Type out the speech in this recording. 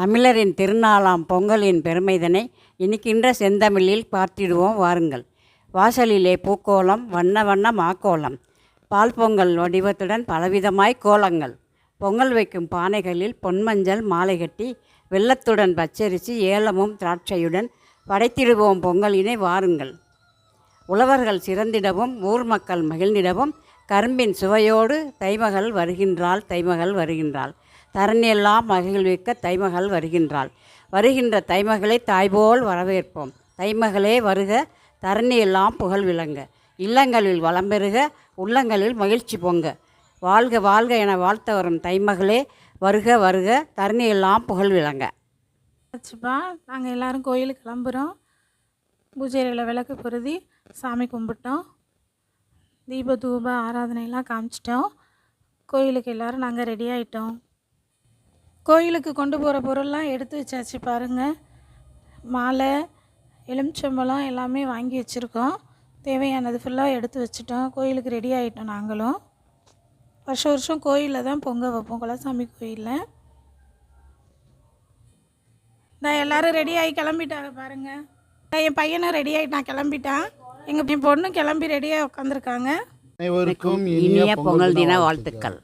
தமிழரின் திருநாளாம் பொங்கலின் பெருமைதனை இனிக்கின்ற செந்தமிழில் பார்த்திடுவோம் வாருங்கள். வாசலிலே பூக்கோலம் வண்ண வண்ண மாக்கோலம் பால் பொங்கல் வடிவத்துடன் பலவிதமாய் கோலங்கள். பொங்கல் வைக்கும் பானைகளில் பொன்மஞ்சள் மாலை கட்டி வெள்ளத்துடன் பச்சரிசி ஏலமும் திராட்சையுடன் படைத்திடுவோம் பொங்கலினை வாருங்கள். உழவர்கள் சிறந்திடவும் ஊர் மக்கள் மகிழ்ந்திடவும் கரும்பின் சுவையோடு தைமகள் வருகின்றாள் தைமகள் வருகின்றாள். தரணியெல்லாம் மகிழ்விக்க தைமகள் வருகின்றாள். வருகின்ற தைமகளை தாய்போல் வரவேற்போம். தைமகளே வருக தரணியெல்லாம் புகழ் விளங்க. இல்லங்களில் வளம் பெறுக உள்ளங்களில் மகிழ்ச்சி பொங்க. வாழ்க வாழ்க என வாழ்த்த வரும் தைமகளே வருக வருக தரணியெல்லாம் புகழ் விளங்க. வச்சுப்பா நாங்கள் எல்லாரும் கோயிலுக்கு கிளம்புறோம். பூஜையில் விளக்கு பொருதி சாமி கும்பிட்டோம். தீப தூப ஆராதனையெல்லாம் காமிச்சிட்டோம். கோயிலுக்கு எல்லாரும் நாங்கள் ரெடி ஆகிட்டோம் கோயிலுக்கு கொண்டு போகிற பொருள்லாம் எடுத்து வச்சாச்சு பாருங்கள் மாலை எலுமிச்சம்பழம் எல்லாமே வாங்கி வச்சுருக்கோம். தேவையானது ஃபுல்லாக எடுத்து வச்சுட்டோம். கோயிலுக்கு ரெடி ஆகிட்டோம் நாங்களும். வருஷம் வருஷம் கோயிலில் தான் பொங்க வைப்போம். குலசாமி கோயிலில். இந்த எல்லாரும் ரெடி ஆகி கிளம்பிட்டாங்க பாருங்க. இந்தா என் பையனும் ரெடி ஆகிட்டான் கிளம்பிட்டான். எங்கள் என் பொண்ணும் கிளம்பி ரெடியாக உட்காந்துருக்காங்க அனைவருக்கும் இனிய பொங்கல் தின வாழ்த்துக்கள்.